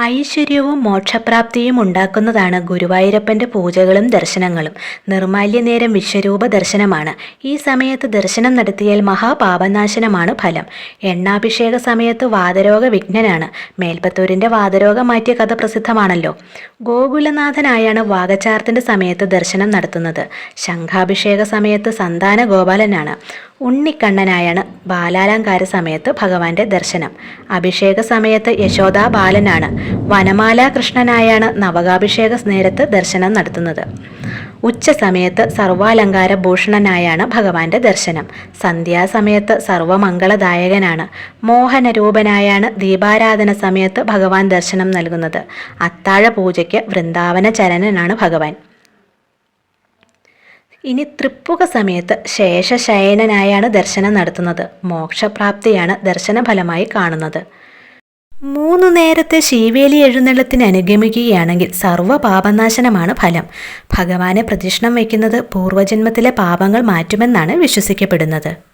ഐശ്വര്യവും മോക്ഷപ്രാപ്തിയും ഉണ്ടാക്കുന്നതാണ് ഗുരുവായൂരപ്പന്റെ പൂജകളും ദർശനങ്ങളും. നിർമാല്യനേരം വിശ്വരൂപ ദർശനമാണ് ഈ സമയത്ത് ദർശനം നടത്തിയാൽ മഹാപാപനാശനമാണ് ഫലം. എണ്ണാഭിഷേക സമയത്ത് വാതരോഗ വിഘ്നനാണ് മേൽപ്പത്തൂരിന്റെ വാതരോഗം മാറ്റിയ കഥ പ്രസിദ്ധമാണല്ലോ. ഗോകുലനാഥനായാണ് വാഗചാർത്തിന്റെ സമയത്ത് ദർശനം നടത്തുന്നത്. ശംഖാഭിഷേക സമയത്ത് സന്താന ഗോപാലനാണ് ഉണ്ണിക്കണ്ണനായാണ് ബാലാലങ്കാര സമയത്ത് ഭഗവാന്റെ ദർശനം. അഭിഷേക സമയത്ത് യശോദാ ബാലനാണ്. വനമാല കൃഷ്ണനായാണ് നവകാഭിഷേക നേരത്ത് ദർശനം നടത്തുന്നത്. ഉച്ച സമയത്ത് സർവാലങ്കാര ഭൂഷണനായാണ് ഭഗവാന്റെ ദർശനം. സന്ധ്യാസമയത്ത് സർവമംഗളദായകനാണ്. മോഹനരൂപനായാണ് ദീപാരാധന സമയത്ത് ഭഗവാൻ ദർശനം നൽകുന്നത്. അത്താഴ പൂജയ്ക്ക് വൃന്ദാവന ചരനനാണ് ഭഗവാൻ. ഇനി തൃപ്പുക സമയത്ത് ശേഷശയനായാണ് ദർശനം നടത്തുന്നത്. മോക്ഷപ്രാപ്തിയാണ് ദർശനഫലമായി കാണുന്നത്. മൂന്നു നേരത്തെ ശീവേലി എഴുന്നള്ളത്തിന് അനുഗമിക്കുകയാണെങ്കിൽ സർവ പാപനാശനമാണ് ഫലം. ഭഗവാനെ പ്രതിഷ്ഠം വയ്ക്കുന്നത് പൂർവജന്മത്തിലെ പാപങ്ങൾ മാറ്റുമെന്നാണ് വിശ്വസിക്കപ്പെടുന്നത്.